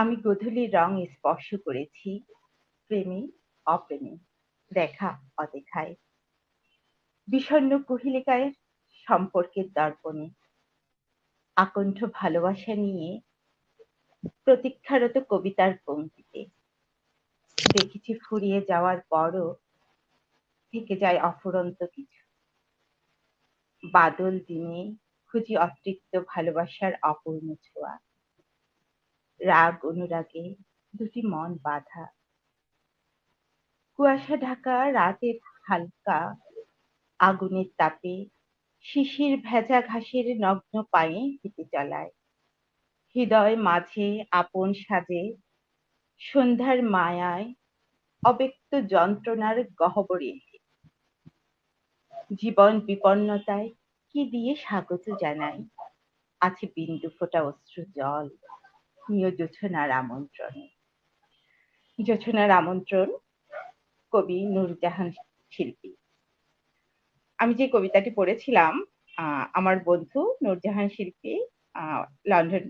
আমি গোধূলির রং স্পর্শ করেছি, প্রেমে, অপ্রেমে, দেখা অদেখায়। বিষণ্ণ কুহিলিকায় সম্পর্কের দর্পণে আকণ্ঠ ভালোবাসা নিয়ে প্রতীক্ষারত কবিতার পঙ্ক্তিতে দেখেছি ফুরিয়ে যাওয়ার পরও থেকে যায় অফুরন্ত কিছু। বাদল দিনে খুঁজি অতৃপ্ত ভালোবাসার অপূর্ণ ছোঁয়া। রাগ, অনুরাগে দুটি মন বাঁধা। কুয়াশা ঢাকা রাতের হালকা আগুনের তাপে শিশির ভেজা ঘাসের নগ্ন পায়ে হেঁটে চলায়। হৃদয় মাঝে আপন সাজে সন্ধ্যার মায়ায় অব্যক্ত যন্ত্রণার গহ্বরে জীবন বিপন্নতায় কি দিয়ে স্বাগত জানাই? আছে বিন্দু ফোটা অশ্রু জল। নিয় জোছনার আমন্ত্রণ। জোছনার আমন্ত্রণ কবি নুরজাহান শিল্পী। আমি যে কবিতাটি পড়েছিলাম আমার বন্ধু নুরজাহান শিল্পী লন্ডন